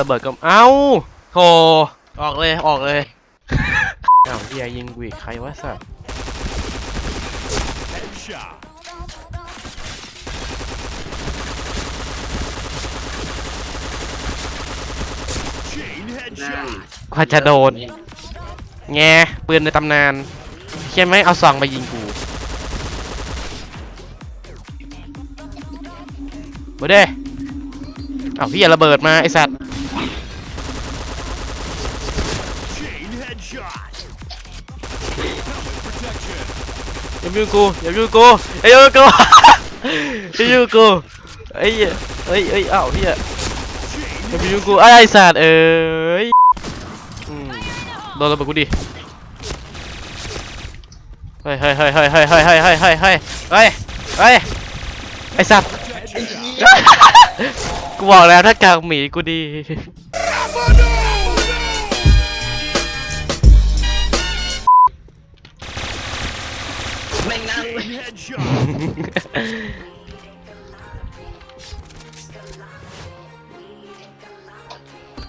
ระเบิดก็เอ้าโธ่ออกเลยออกเลยอ้าวเฮียยิงกูอีกใครวะสัส Headshot. Chain นั่น headshot. กว่าจะโดน แงปืนในตำนานเฮียไม่งเอาซองไปยิงกูมาเด้อ้าวพี่อย่าระเบิดมาไอสัตว์ อย่ายุ่งกูอย่ายุ่งกูอย่ายุ่งกูอย่ายุ่งกูไอ้เหี้ยเอ้ยเอ้าวเฮียอย่ายุ่งกูไอ้สัตว์เอ้ยอืมโดนระเบิดกูดิเฮ้ยเฮ้ยเฮ้ยเฮ้ยเฮ้ยเฮ้ยเฮ้ยเฮ้ยเฮ้ยเฮ้ยเฮ้ยเฮ้ยไอ้สัตว์กูบอกแล้วถ้ากางหมีกูดี แม่งนั่งเลย Chain headshot.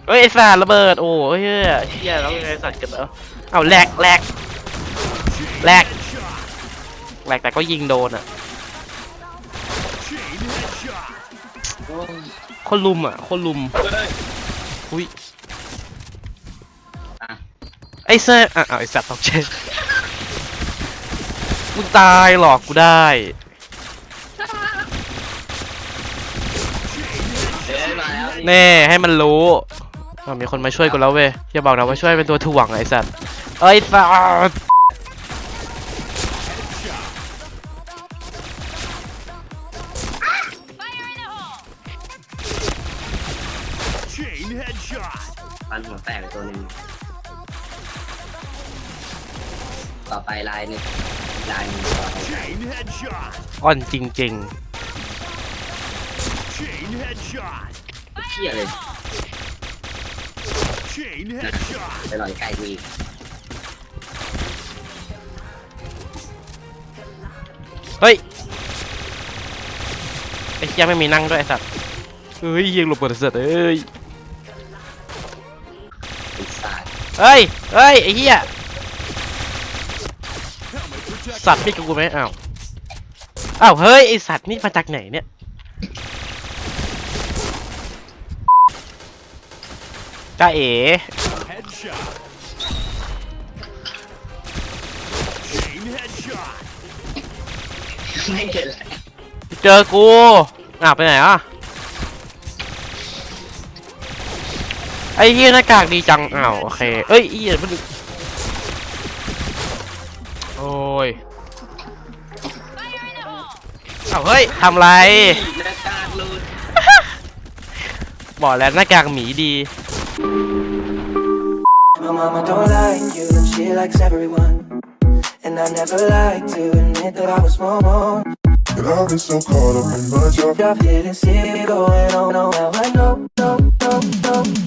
เฮ้ยไอ้สัตว์ระเบิดโอ้ยเฮียเฮียแล้วยังไงสัตว์กันเหรอเอาแหลกแหลก Chain Lag. headshot. แหลกแต่ก็ยิงโดนอะ Chain headshot. โอ้ยคนลุมอะคนลุมอุ้ยอะไอ้เซ่อะเอาไอ้สัตว์ตกเช นมึงตายหลอกกูได้เดี๋ยวมาแล้วแน่ให้มันรู้อะมีคนมาช่วยกูแล้วเว้ยอย่าบอกนะว่าช่วยเป็นตัวถ่วงไอ้สัตว์เอ้ยสัตว์ Chain headshot. ฟันหัวแตกไปตัวหนึ่งต่อไปลายหนึ่งลายหนึ่งต่ อไป Chain headshot. อ่อนจริง Chain headshot. เที่ยเลย Chain headshot. ไปหน่อยไก่มีๆเฮ้ย ไอ้เหี้ยไม่มีนั่งด้วยไอ้สัตว์เฮ้ยยิงหลบหมดไอ้สัตว์เอ้ยปีศาจเฮ้ย เฮ้ย ไอ้เหี้ย Helmet protection. สัตว์นี่กับกูไหมอ้าวอ้าวเฮ้ยไอสัตว์นี่มาจากไหนเนี่ยจ้าเอ๋ Headshot. Chain headshot. ไม่เห็นเลยเจอกูอ้าวไปไหนอะไอ้เหี้ยหน้ากากดีจังอ้าวโอเคเอ้ยอีเหี้ยมันโอ้ย อ้าวเฮ้ยทำไรหน้ากากหลุดบอกแล้วหน้ากากหมีดี My mama don't like you and she likes everyone. And I never like to admit that I was wrong. And I've been so caught up in my job. I didn't see it going on. Now I know, no, no, no,